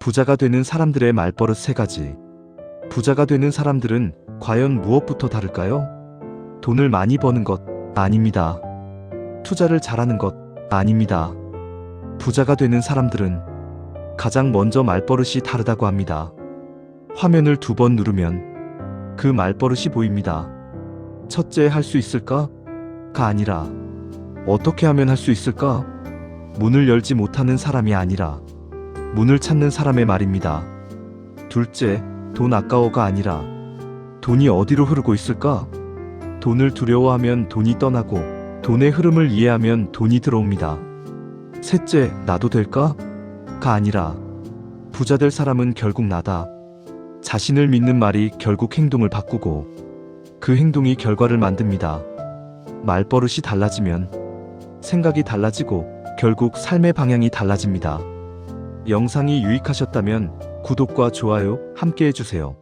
부자가 되는 사람들의 말버릇 세 가지. 부자가 되는 사람들은 과연 무엇부터 다를까요? 돈을 많이 버는 것 아닙니다. 투자를 잘하는 것 아닙니다. 부자가 되는 사람들은 가장 먼저 말버릇이 다르다고 합니다. 화면을 두 번 누르면 그 말버릇이 보입니다. 첫째 할 수 있을까? 가 아니라 어떻게 하면 할 수 있을까? 문을 열지 못하는 사람이 아니라 문을 찾는 사람의 말입니다. 둘째, 돈 아까워가 아니라 돈이 어디로 흐르고 있을까? 돈을 두려워하면 돈이 떠나고 돈의 흐름을 이해하면 돈이 들어옵니다. 셋째, 나도 될까? 가 아니라 부자 될 사람은 결국 나다. 자신을 믿는 말이 결국 행동을 바꾸고 그 행동이 결과를 만듭니다. 말버릇이 달라지면 생각이 달라지고 결국 삶의 방향이 달라집니다. 영상이 유익하셨다면 구독과 좋아요 함께 해주세요.